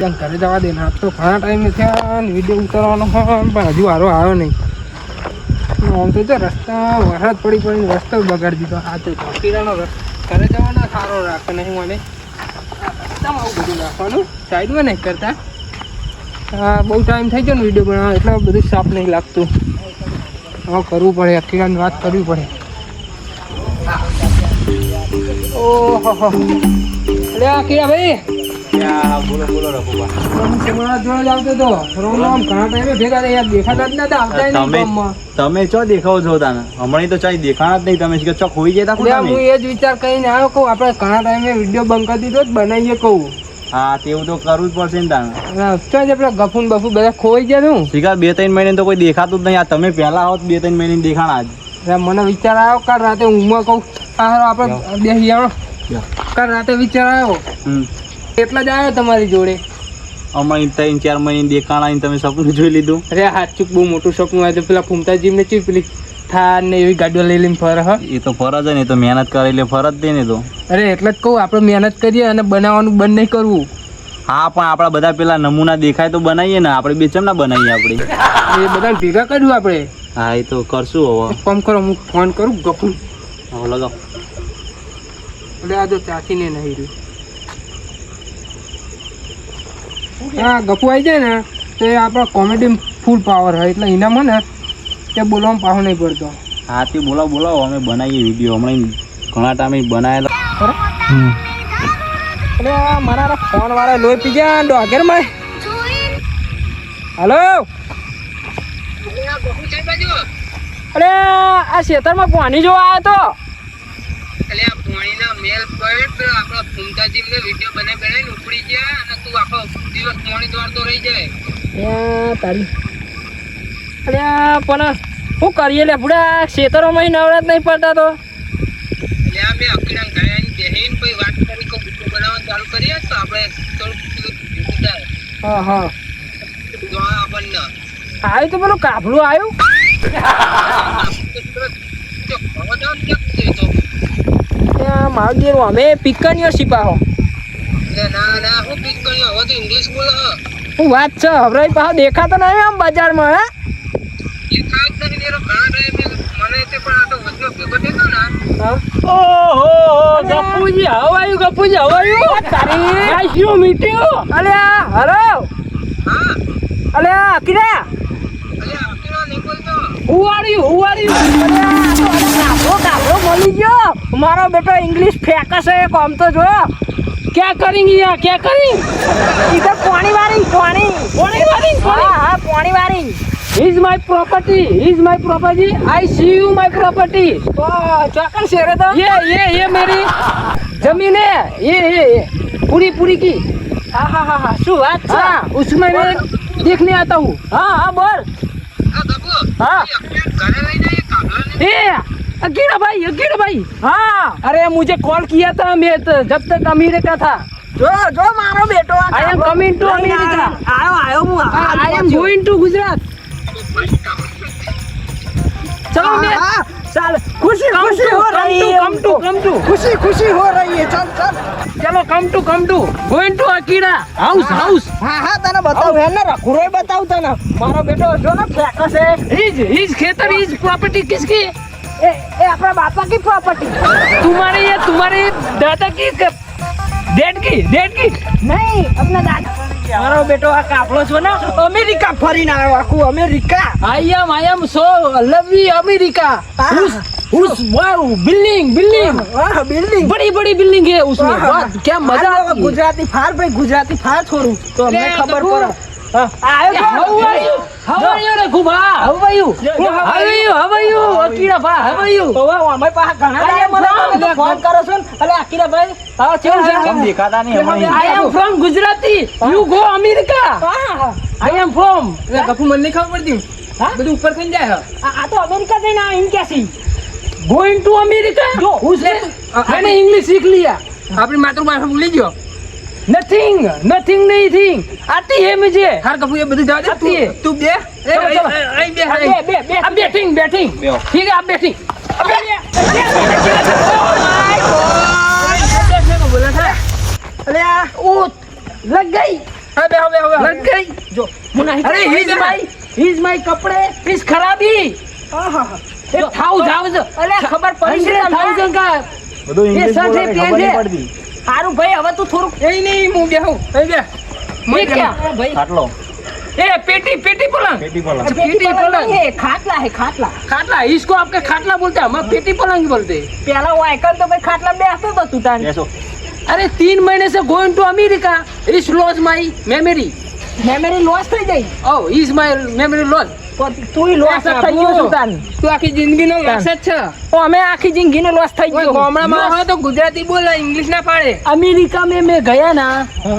ઘરે જવા દે ને આજ તો ઘણા ટાઈમ થયા ને વીડિયો ઉતારવાનો પણ હજુ હારો આવ્યો નહીં. આમ તો જો, રસ્તા વરસાદ પડી પડીને રસ્તો બગાડી દીધો. આ તો ચોકીડાનો ઘરે જવાના સારો રાખે નહીં મને. રસ્તામાં આવું બધું રાખવાનું. સાઈડમાં નહીં કરતા. હા, બહુ ટાઈમ થઈ ગયો ને વીડિયો બનાવવા એટલે બધું સાફ નહીં લાગતું. હા કરવું પડે અકીરાની વાત કરવી પડે. ઓહો અરે અકીરા ભાઈ બોલો બોલો તમે ચો દેખાવ છો તાને? હમણાં તો ચાઈ દેખાણા જ નહીં. તમે ચો ચોક હોઈ જતા હું એ જ વિચાર કરીને આવ્યો કહું આપણે ઘણા ટાઈમે વીડિયો બંધ કરી દીધો જ બનાવીએ કહું. હા તેવું તો કરવું જ પડશે ને તાને. ચાલ આપણે ગફુન બફુ બધા ખોઈ ગયા તું શીખર બે ત્રણ મહિને તો કોઈ દેખાતું જ નહીં. આ તમે પહેલા હોત બે ત્રણ મહિને દેખાણા જ મને વિચાર આવ્યો કાલ રાતે ઊંઘમાં કહું આપણે બે આવો કાલ રાતે વિચાર આવ્યો. હમ. એટલા જ આવ્યો તમારી જોડે? હમણાં ત્રણ ચાર મહિને દેખાણા આવીને તમે સપનું જોઈ લીધું. અરે હાચુક બહુ મોટું સપનું આવ્યું. પેલા ફૂમતાજી ને ચી પેલી થાર ને એવી ગાડીઓ લઈ લઈને ફર હ. એ તો ફરજ ને તો મહેનત કરે એટલે ફરજ દે ને તો. અરે એટલે જ કહું આપણે મહેનત કરીએ અને બનાવવાનું બંધ નહીં કરવું. હા પણ આપણા બધા પેલા નમૂના દેખાય તો બનાવીએ ને આપણે બે ચમ ના બનાવીએ આપણે? એ બધા ભેગા કર્યું આપણે. હા એ તો કરશું હવે. ફોન કરો હું ફોન કરું ગફુન હવે લગાવ. એટલે આ ચાચીને નહીં રહ્યું. હા ગફુ આવી જાય ને તો એ આપણા કોમેડી ફૂલ પાવર હોય. એટલે એના મને તે બોલવામાં પાહો નહીં પડતો. હા તે બોલાવો બોલાવો. અમે બનાવીએ વીડિયો હમણાં ઘણા ટાઈમે બનાવેલા. અરે આ મારા ફોન વાળા લોહી પી ગયા ડોગેરમાં હલો? અરે આ ખેતરમાં પાણી જોવા આવ્યો તો. મેલ પર આપણા ફૂમતાજી ને વીડિયો બને બનાવીને ઉપડી ગયા અને તું આખો દિવસ મોણી દ્વાર તો રહી જાય. તારી. અરે પણ શું કરીએ લે બુડા? ખેતરોમાં નવરાત નહીં પડતા તો. એટલે આ મેં બેહીને પછી વાત કરી કે વીડિયો બનાવવાનું ચાલુ કરીએ તો આપણે થોડું હા હા. આપણને. આવ્યું તો પેલું કાફલું આવ્યું ત્યાં મારું દેરું અમે પિકણીઓ ના હું વાત છે? હવે પાછો દેખાતો નહીં આમ બજારમાં હે? ગપુજી હવે આવ્યું ગપ્પુજી હવે આવ્યું તારી. આ શું મીઠ્યું અલ્યા હરો અલ્યા કિરા? ઉવાડ્યું મારો બેટો ઇંગ્લિશ ફેંકસ એ કોમ તો જો. ક્યાં કરી યાર ક્યાં કરી? ઇધર પાણી વારી પાણી. પાણી વારી હા હા પાણી વારી is my property is my property I see you my property ચોકન શેર તો? યે યે યે મેરી જમીન હે યે યે પૂરી પૂરી કી. હા હા હા શું વાત છે? હા ઉસમે દેખને આતા હું. હા હા બોલ. बोल हाँ ए अकीरा भाई अकीरा भाई हाँ अरे मुझे कॉल किया था मैं तो जब तक अमेरिका था જો જો મારો બેટો આ I am કાબરો coming to લઈને America. આવ્યો આવ્યો હું આ- I am going to Gujarat चलो मैं हाँ, हाँ, चल खुशी कम खुशी टू हो कम रही टू है कम टू हमको। कम टू खुशी खुशी हो रही है चल चल चलो come to come to going to Akira house house હા હા તને બતાવ હે ને રખુરોય બતાવ તને મારો બેટો જો ને ફેંકે છે इज इज खेतर इज प्रॉपर्टी किसकी એ એ આપણા બાપા की प्रॉपर्टी तुम्हारे ये तुम्हारे दादा की डेड की डेड की નહીં આપણા દાદા મારો બેટો આ કાપડો છો ને અમેરિકા ફરીને આવ્યો આખું America I am I am so lovely America हाँ। उस उस वाओ बिल्डिंग बिल्डिंग વાહ બિલ્ડિંગ बड़ी बड़ी बिल्डिंग है उसमें बहुत क्या मजा आती है ગુજરાતી ફાર ભાઈ ગુજરાતી ફાર થોડું તો અમને લે, ખબર ગગુ. પડે હા, આવ્યો How are you, Kuba? How are you? How are you? How are you? Akira how are you? તો અમે પાસે ઘણા ટાઈમ મને ફોન કરો છો ને અલે અકીરા ભાઈ હા કેવું છે? તમે દેખાતા નહીં અમે I am from Gujarati. You go America I am from એટલે ગફુ મને નહીં ખબર પડતી. હા? બધું ઉપર થઈને જાય આ તો અમેરિકા જઈને આ ઇન કેસી ગોઈંગ ટુ અમેરિકા જો. હું છે? અને ઇંગ્લિશ શીખ લિયા આપણી માતૃભાષા ભૂલી ગયો. નથિંગ નથિંગ નહીં થિંગ આતી હે મુજે હાર કપુ એ બધું જવા દે તું તું બે એ બે બે બે આ બેટિંગ બેટિંગ ઠીક આ બેટિંગ ખબર પડી નહીં પડતી સારું ભાઈ હવે તું થોડુંક એ નહીં હું બેહું એ બે એ ક્યાં ભાઈ ખાટલો એ પેટી પેટી પલંગ પેટી પલંગ पेटी पेटी पलंग पलंग। नहीं है खाटला है खाटला खाटला इसको आपके खाटला बोलते हैं हम पेटी पलंग बोलते हैं पहला वो आइकन तो भाई खाटला बेचतो तो तू तान બેસો अरे तीन महीने से going to America is loss my memory memory loss થઈ ગઈ oh is my memory loss તું લોસ થઈ ગયો છું તાન તું આખી જિંદગીનો લોસ જ છે તો અમે આખી જિંદગીનો લોસ થઈ કોઈ ગયો ગામડામાં હોય તો ગુજરાતી બોલે ઇંગ્લિશ ના પાડે अमेरिका में मैं गया ना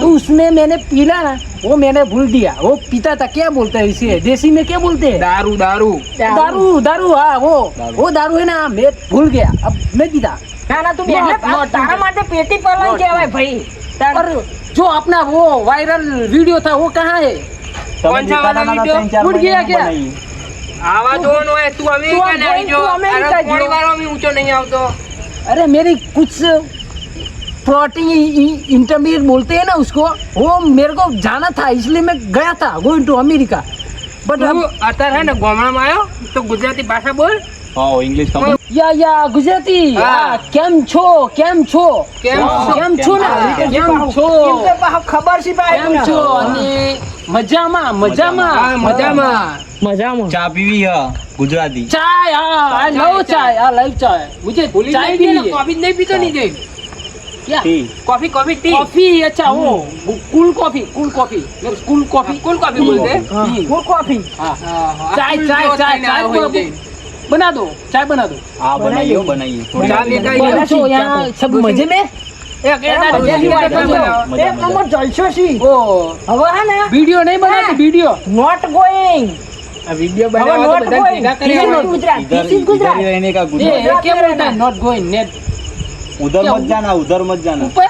तो उसमें मैंने पीला ना वो मैंने भूल दिया वो पीता था क्या बोलते हैं इसे देसी में क्या बोलते हैं દારૂ દારૂ दारू दारू हाँ वो दारू। वो दारू है ना मैं भूल गया अब नहीं पीता ना ना तू Not- not तारा માટે પેટી પલંગ Not કહેવાય ભાઈ और जो अपना वो वायरल वीडियो था वो कहाँ है તમે કોણ છે દેખાતા વાળા નતા, વિડીયો? ત્રણ ચાર ઉડ ગયા મહિનામાં ક્યાં? બનાવી. આવા જોવાનું હોય તું અમેરિકા ને આવી જો. અરે પોણી વાળો ઊંચો નહીં આવતો अरे मेरी कुछ प्लॉटिंग इंटरमीडिएट बोलते हैं ना उसको वो मेरे को जाना था इसलिए मैं गया था गोइंग टू अमेरिका बट તું અત્યારે હે ને ગામડામાં આવ્યો તો ગુજરાતી ભાષા બોલ હા ઇંગ્લિશ ખબર या या गुजराती हाँ। हाँ, કેમ છો કેમ છો કેમ છો? કેમ છો ને કેમ છો? ખબર છે કેમ છો અને મજામાં મજામાં. મજામાં. મજામાં. ચા હા આ લવ આ લવ કોફી કોફી કોફી અચ્છા હું. Cool coffee cool coffee. Cool coffee. Cool coffee coffee. હા. ચાય ચાય ચાય ચાય બના દો ચાય બના દો હા બનાઈયો બનાઈયો ચાય एक एक आधा मजा जल्दी ही करके मजा। बनाओ। एक नंबर जलसो सी ओ હવે હે ને वीडियो नहीं बनाते वीडियो નોટ ગોઈંગ वीडियो હવે बनाओ નોટ तो બધા ગોઈંગ ભેગા करे ધીસ ગુજરાત इधर ધીસ ઇઝ इधर ગુજરાત ही रहने का ये गुजरात ये क्या बोलता है नॉट गोइंग नेट उधर मत जाना उधर मत जाना ऊपर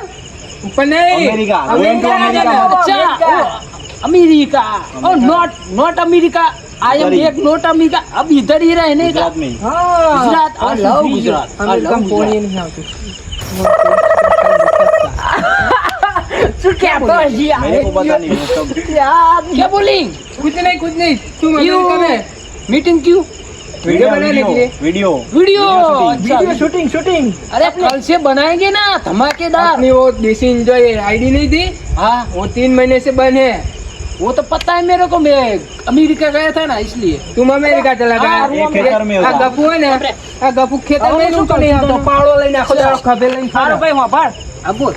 ऊपर नहीं America, going to America America. जाना। अच्छा अमेरिका और not not America I am इधर ही। एक नॉट अमेरिका अब इधर ही रहने का गुजरात में हाँ Gujarat I love Gujarat I love America पोणी Gujarat मतलब- क्या बोली? क्या? बोली? कुछ नहीं कुछ नहीं। तुम अमेरिका मीटिंग क्यों? वीडियो बनाने के वीडियो। वीडियो वीडियो शूटिंग अच्छा। शूटिंग अरे कल से बनाएँगे ना धमाकेदार। नहीं वो देसी एंजॉय आईडी नहीं थी हाँ। वो तीन महीने से बंद है। वो तो पता है मेरे को मैं अमेरिका गया था ना इसलिए। तुम अमेरिका चला गया। हाँ, खेतर हाँ, गपू है ना? हाँ, गपू खेत में पाड़ो लेना खबे लेना भाई वहाँ पर બોલ.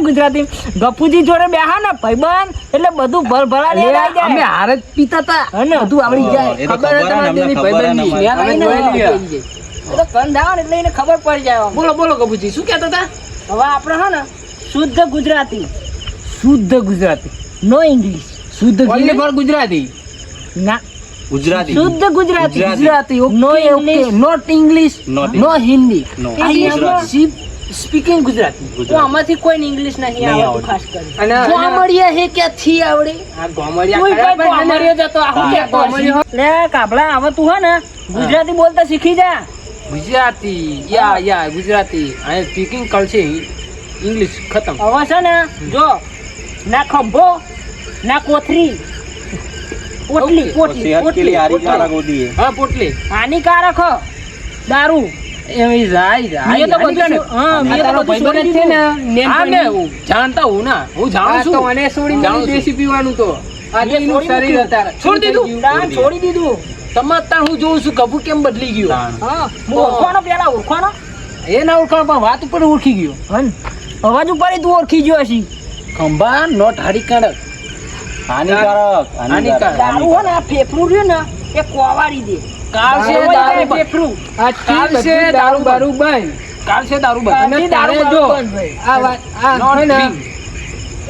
ગુજરાતી ગપુજી જોડે બેહા ને ભાઈબંધ એટલે બધું ભર ભરા લે અમે હારે પીતા હતા અને બધું આવડી જાય. ખબર તમારી તો કંધાવ એટલે એને ખબર પડી જાય બોલો બોલો ગપુજી શું કહેતા હતા હવે આપણે હા ને શુદ્ધ ગુજરાતી. શુદ્ધ ગુજરાતી. નો ઇંગ્લિશ શુદ્ધ ઓન્લી ફોર ગુજરાતી? ના. ગુજરાતી. શુદ્ધ Gujarati. Gujarati. No English not English no Hindi I speaking Gujarati તો આમાંથી કોઈ ઇંગ્લિશ નહીં આવડતું ખાસ કરી અને ગોમડિયા હે કે થી આવડે? આ ગોમડિયા કોઈ કોઈ જતો આ કે ગોમડિયો લે કાબલા આવે તું હે ને. ગુજરાતી બોલતા શીખી જા. ગુજરાતી. યા યા ગુજરાતી. આ સ્પીકિંગ કલ્ચર ઇંગ્લિશ ખતમ. હવે છે ને? જો ના જાણતા હું ના છું. દેશી પીવાનું તો. છોડી દીધું. છોડી દીધું. હું જોઉં છું. ગભુ કેમ બદલી ગયું? ઓળખવાનો પેલા ઓળખવાનો? વાત ઉપર ઓળખી ગયો. હન અવાજ ઉપર તું ઓળખી ગયો હશી. ખંભા નોટ હાનિકારક હાનિકારક. હાનિકારક. દારૂ હો ને આ ફેફડું રહ્યું ને એ કોવારી દે. કાલ દારૂ ફેફડું. કાલ છે દારૂ બારૂ બંધ કાલ દારૂ બંધ અને તારે જો આ આ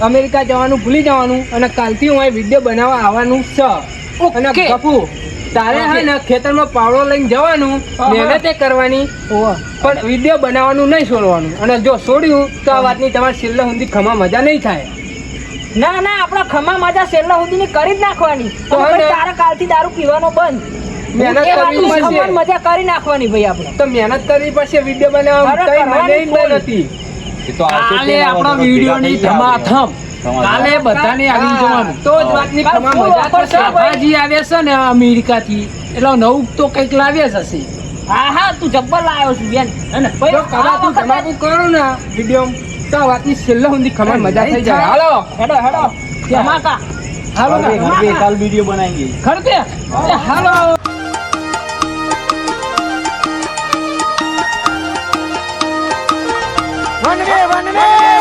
અમેરિકા જવાનું ભૂલી જવાનું અને કાલથી હું એ વીડિયો બનાવવા આવવાનું છે. અને ગપુ તારે હે ને ખેતરમાં પાવડો લઈને જવાનું. મહેનત કરવાની. પણ વીડિયો બનાવવાનું નહીં છોડવાનું. અને જો છોડ્યું તો આ વાતની તમારે છેલ્લે સુધી ખમા મજા નહીં થાય. ના ના આપણા ખમા મજા છેલ્લા સુધી ની કરી જ નાખવાની. તો તારે કાલથી દારૂ પીવાનો બંધ. મહેનત કરવી પડશે. મજા કરી નાખવાની ભાઈ આપણે. તો મહેનત કરવી પડશે વીડિયો બનાવવા કઈ મને નથી. કાલે આપણા વગર વિડીયોની ભેગા થઈ ગયા ધમાધમ આપણે. કાલે બધાને આવી જવાનું. તો જ વાતની કાલ મજા થશે છે. શાભાજી આવે છે ને અમેરિકાથી. એટલે નવું તો કંઈક લાવ્યા જ હશે. હા હા તું જબ્બર લાવ્યો છું બેન. ને? જો આ કદાચ તમાકુ કરો ને વીડિયો. તો વાતની છેલ્લા સુધી ખબર મજા થઈ જાય. હાલો. હેડો હેડો. ધમાકા હાલો. ઘર બે- ને ઘર બે કાલ વીડિયો બનાવીએ. ખરતે હાલો. Vanime, vanime! vanime!